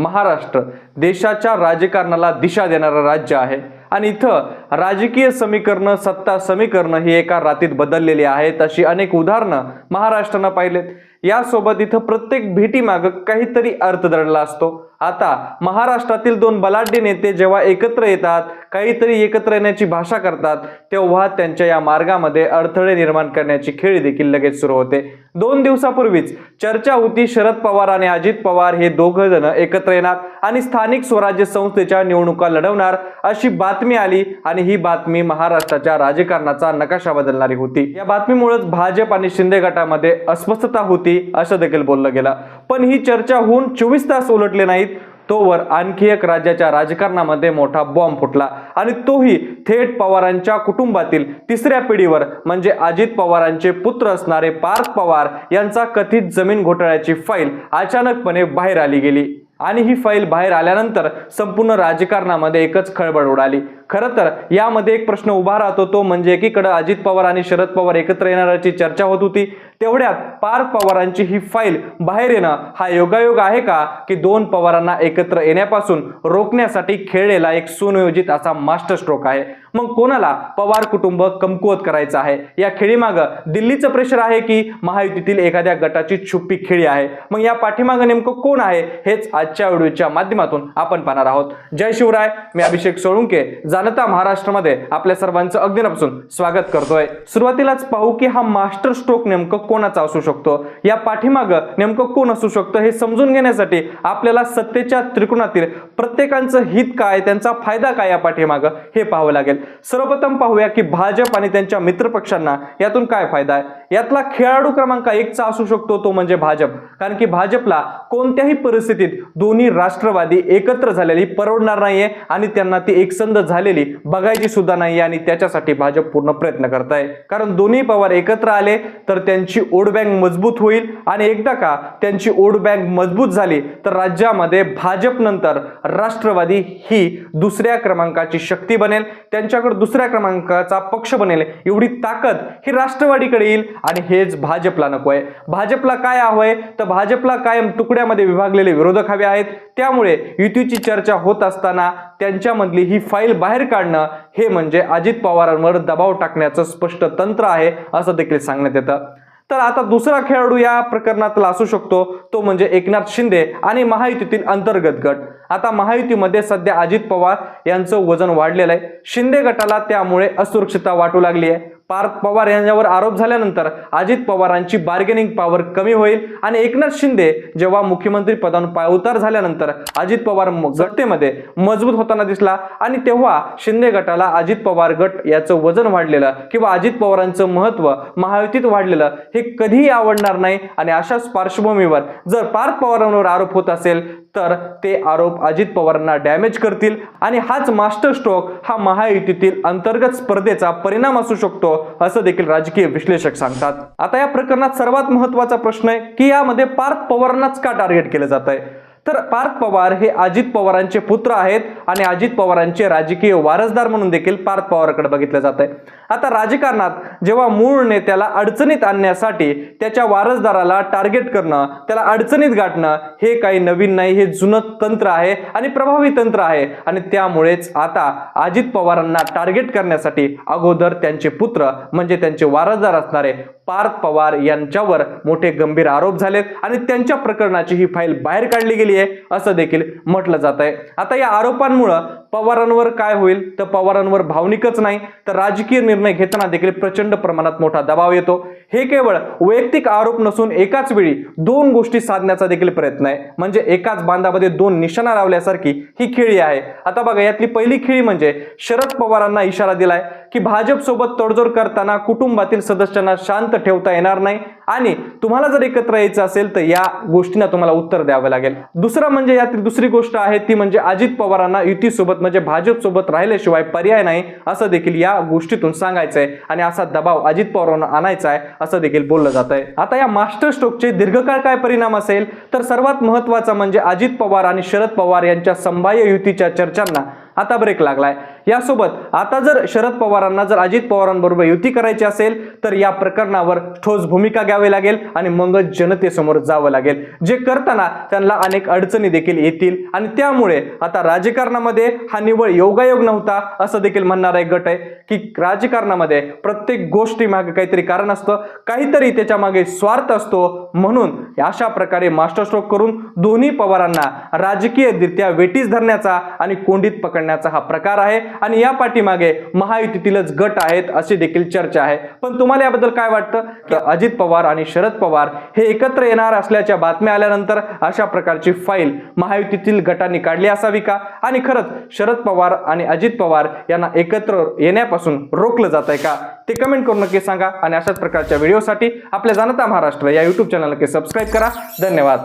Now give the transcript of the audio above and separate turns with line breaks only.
महाराष्ट्र देशाच्या राजकारणाला दिशा देणारं राज्य आहे. आणि इथं राजकीय समीकरणं सत्ता समीकरणं ही एका रातीत बदललेली आहेत अशी अनेक उदाहरणं महाराष्ट्रानं पाहिलेत. यासोबत इथं प्रत्येक भेटीमागं काहीतरी अर्थ दडला असतो. आता महाराष्ट्रातील दोन बलाढ्य नेते जेव्हा एकत्र येतात काहीतरी एकत्र येण्याची भाषा करतात तेव्हा त्यांच्या या मार्गामध्ये अडथळे निर्माण करण्याची खेळी देखील लगेच सुरू होते. दोन दिवसापूर्वीच चर्चा होती शरद पवार आणि अजित पवार हे दोघ जण एकत्र येणार आणि स्थानिक स्वराज्य संस्थेच्या निवडणुका लढवणार अशी बातमी आली आणि ही बातमी महाराष्ट्राच्या राजकारणाचा नकाशा बदलणारी होती. या बातमीमुळेच भाजप आणि शिंदे गटामध्ये अस्वस्थता होती असं देखील बोललं गेलं. पण ही चर्चा होऊन चोवीस तास उलटले नाहीत तोवर आणखी एक राज्याच्या राजकारणामध्ये मोठा बॉम्ब फुटला. आणि तोही थेट पवारांच्या कुटुंबातील तिसऱ्या पिढीवर म्हणजे अजित पवारांचे पुत्र असणारे पार्थ पवार यांचा कथित जमीन घोटाळ्याची फाईल अचानकपणे बाहेर आली गेली. आणि ही फाईल बाहेर आल्यानंतर संपूर्ण राजकारणामध्ये एकच खळबळ उडाली. खरं तर यामध्ये एक प्रश्न उभा राहतो तो म्हणजे एकीकडे अजित पवार आणि शरद पवार एकत्र येणाऱ्याची चर्चा होत होती. तेवढ्यात पार्थ पवारांची ही फाईल बाहेर येणं हा योगायोग आहे का? की दोन पवारांना एकत्र येण्यापासून रोखण्यासाठी खेळलेला एक सुनियोजित असा मास्टर स्ट्रोक आहे. मग कोणाला पवार कुटुंब कमकुवत करायचं आहे? या खेळीमागं दिल्लीचं प्रेशर आहे की महायुतीतील एखाद्या गटाची छुप्पी खेळी आहे? मग या पाठीमागं नेमकं कोण आहे? हेच आजच्या व्हिडिओच्या माध्यमातून आपण पाहणार आहोत. जय शिवराय मी अभिषेक सोळुंके जाणता महाराष्ट्रामध्ये आपल्या सर्वांचं अगदीपासून स्वागत करतोय. सुरुवातीलाच पाहू की हा मास्टर स्ट्रोक नेमकं कोणाचा असू शकतो? या पाठीमागं नेमकं कोण असू शकतं हे समजून घेण्यासाठी आपल्याला सत्तेच्या त्रिकोणातील प्रत्येकांचं हित काय त्यांचा फायदा काय या पाठीमागं हे पाहावं लागेल. सर्वप्रथम पाहूया की भाजप आणि त्यांच्या मित्रपक्षांना यातून काय फायदा आहे? यातला खेळाडू क्रमांक एकचा असू शकतो तो म्हणजे भाजप. कारण की भाजपला कोणत्याही परिस्थितीत दोन्ही राष्ट्रवादी एकत्र झालेली परवडणार नाहीये आणि त्यांना ती एकसंध झाली आलेली बघायची सुद्धा नाही आणि त्याच्यासाठी भाजप पूर्ण प्रयत्न करत आहे कारण दोन्ही पवार एकत्र आले तर त्यांची ओढ बँक मजबूत होईल आणि एकदा का त्यांची वोट बँक मजबूत झाली तर राज्यामध्ये भाजप नंतर राष्ट्रवादी ही दुसऱ्या क्रमांकाची शक्ती बनेल त्यांच्याकडे दुसऱ्या क्रमांकाचा पक्ष बनेल. एवढी ताकद ही राष्ट्रवादीकडे येईल आणि हेच भाजपला नको आहे. भाजपला काय हवंय तर भाजपला कायम तुकड्यामध्ये विभागलेले विरोधक हवे आहेत. त्यामुळे युतीची चर्चा होत असताना त्यांच्यामधली ही फाईल बाहेर काढणं हे म्हणजे अजित पवारांवर दबाव टाकण्याचं स्पष्ट तंत्र आहे असं देखील सांगण्यात येतं. तर आता दुसरा खेळाडू या प्रकरणातला असू शकतो तो म्हणजे एकनाथ शिंदे आणि महायुतीतील अंतर्गत गट. आता महायुतीमध्ये सध्या अजित पवार यांचं वजन वाढलेलं आहे. शिंदे गटाला त्यामुळे असुरक्षितता वाटू लागली आहे. पार्थ पवार यांच्यावर आरोप झाल्यानंतर अजित पवारांची बार्गेनिंग पॉवर कमी होईल आणि एकनाथ शिंदे जेव्हा मुख्यमंत्री पदावर पायउतार झाल्यानंतर अजित पवार म- मजबूत होताना दिसला आणि तेव्हा शिंदे गटाला अजित पवार गट याचं वजन वाढलेलं किंवा अजित पवारांचं महत्त्व महायुतीत वाढलेलं हे कधीही आवडणार नाही आणि अशाच पार्श्वभूमीवर जर पार्थ पवारांवर आरोप होत असेल तर ते आरोप अजित पवारांना डॅमेज करतील आणि हाच मास्टर स्ट्रोक हा महायुतीतील अंतर्गत स्पर्धेचा परिणाम असू शकतो. असं देखील राजकीय विश्लेषक सांगतात. आता या प्रकरणात सर्वात महत्त्वाचा प्रश्न आहे की यामध्ये पार्थ पवारांनाच का टार्गेट केलं जात आहे तर पार्थ पवार हे अजित पवारांचे पुत्र आहेत आणि अजित पवारांचे राजकीय वारसदार म्हणून देखील पार्थ पवारांकडे बघितलं जात आहे आता राजकारणात जेव्हा मूळ नेत्याला अडचणीत आणण्यासाठी त्याच्या वारसदाराला टार्गेट करणं त्याला अडचणीत गाठणं हे काही नवीन नाही हे जुनं तंत्र आहे आणि प्रभावी तंत्र आहे. आणि त्यामुळेच आता अजित पवारांना टार्गेट करण्यासाठी अगोदर त्यांचे पुत्र म्हणजे त्यांचे वारसदार असणारे पार्थ पवार यांच्यावर मोठे गंभीर आरोप झालेत आणि त्यांच्या प्रकरणाची ही फाईल बाहेर काढली गेली. आहे असं देखील म्हटलं जात आहे आता या आरोपांमुळं पवारांवर काय होईल? तर पवारांवर भावनिकच नाही तर राजकीय निर्णय घेताना देखील प्रचंड प्रमाणात मोठा दबाव येतो. हे केवळ वैयक्तिक आरोप नसून एकाच वेळी दोन गोष्टी साधण्याचा देखील प्रयत्न आहे. म्हणजे एकाच बांधामध्ये दोन निशाणा लावल्यासारखी ही खेळी आहे. आता बघा यातली पहिली खेळी म्हणजे शरद पवारांना इशारा दिलाय. की भाजप सोबत तडजोड करताना कुटुंबातील सदस्यांना शांत ठेवता येणार नाही. आणि तुम्हाला जर एकत्र यायचं असेल तर या गोष्टींना तुम्हाला उत्तर द्यावं लागेल. दुसरं म्हणजे यातील दुसरी गोष्ट आहे ती म्हणजे अजित पवारांना युतीसोबत म्हणजे भाजप सोबत राहिल्याशिवाय पर्याय नाही असं देखील या गोष्टीतून सांगायचंय. आणि असा दबाव अजित पवारांना आणायचा आहे असं देखील बोललं जात आहे आता या मास्टर स्ट्रोकचे दीर्घकाळ काय परिणाम असेल? तर सर्वात महत्त्वाचा म्हणजे अजित पवार आणि शरद पवार यांच्या संभाव्य युतीच्या चर्चांना आता ब्रेक लागलाय. यासोबत आता जर शरद पवारांना जर अजित पवारांबरोबर युती करायची असेल तर या प्रकरणावर ठोस भूमिका घ्यावी लागेल आणि मगच जनतेसमोर जावं लागेल. जे करताना त्यांना अनेक अडचणी देखील येतील आणि त्यामुळे आता राजकारणामध्ये हा निव्वळ योगायोग नव्हता असं देखील म्हणणारा एक गट आहे की राजकारणामध्ये प्रत्येक गोष्टी मागे काहीतरी कारण असतं. काहीतरी त्याच्यामागे स्वार्थ असतो. म्हणून अशा प्रकारे मास्टरस्ट्रोक करून दोन्ही पवारांना राजकीयरित्या वेटीस धरण्याचा आणि कोंडीत पकडण्याचा हा प्रकार आहे. आणि या पाठीमागे महायुतीतीलच गट आहेत अशी देखील चर्चा आहे. पण तुम्हाला याबद्दल काय वाटतं? की अजित पवार आणि शरद पवार हे एकत्र येणार असल्याच्या बातम्या आल्यानंतर अशा प्रकारची फाईल महायुतीतील गटांनी काढली असावी का? आणि खरंच शरद पवार आणि अजित पवार यांना एकत्र येण्यापासून रोखलं जात आहे का? ते कमेंट करून नक्की सांगा. आणि अशाच प्रकारच्या व्हिडिओसाठी आपल्या जाणता महाराष्ट्र या युट्यूब चॅनल नक्की सबस्क्राईब करा. धन्यवाद.